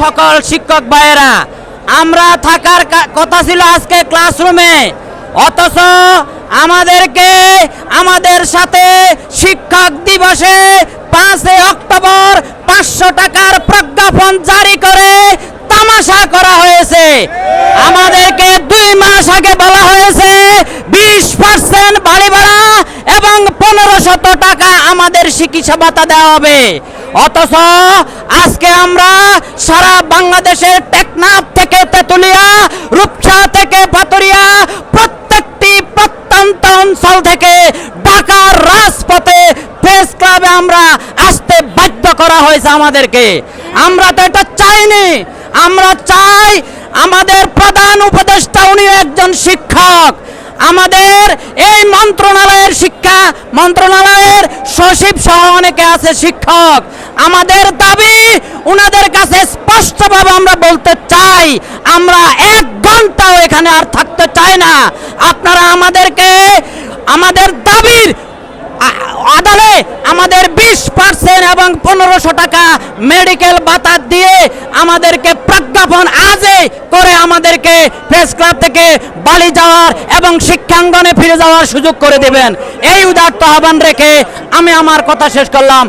সকল শিক্ষক ভাইয়েরা, আমরা থাকার কথা ছিল আজকে ক্লাসরুমে অথচ আমাদেরকে আমাদের সাথে শিক্ষক দিবসে পাঁচই অক্টোবর পাঁচশো টাকার প্রজ্ঞাপন জারি করে তামাশা করা হয়েছে। আমাদেরকে দুই মাস আগে বলা হয়েছে, বিশ পার্সেন্ট বাড়ি ভাড়া এবং পনেরো শত টাকা আমাদের চিকিৎসা ভাতা দেওয়া হবে। অথচ আজকে আমরা সারা বাংলাদেশের টেকনাফ থেকে তেতুলিয়া, রূপসা থেকে পাতুরিয়া প্রত্যেকটি প্রত্যন্ত অঞ্চল থেকে ঢাকার রাজপথে প্রেস ক্লাবে আমরা আসতে বাধ্য করা হয়েছে আমাদেরকে। আমরা তো এটা চাইনি। আমরা চাই আমাদের প্রধান উপদেষ্টা উনি একজন শিক্ষক। আমাদের এই মন্ত্রণালয়ের শিক্ষা, মন্ত্রণালয়ের সচিব সহ অনেকে আছে শিক্ষক। আমাদের দাবি ওনাদের কাছে স্পষ্টভাবে আমরা বলতে চাই, আমরা এক ঘন্টাও এখানে আর থাকতে চাই না। আপনারা আমাদেরকে, আমাদের দাবির আদালে আমাদের বিশ পার্সেন্ট এবং পনেরোশো টাকা মেডিকেল ভাতা দিয়ে আমাদেরকে প্রজ্ঞাপন আজই করে আমাদেরকে প্রেস ক্লাব থেকে বালি যাওয়ার এবং শিক্ষাঙ্গনে ফিরে যাওয়ার সুযোগ করে দেবেন। এই উদার্ত আহ্বান রেখে আমি আমার কথা শেষ করলাম।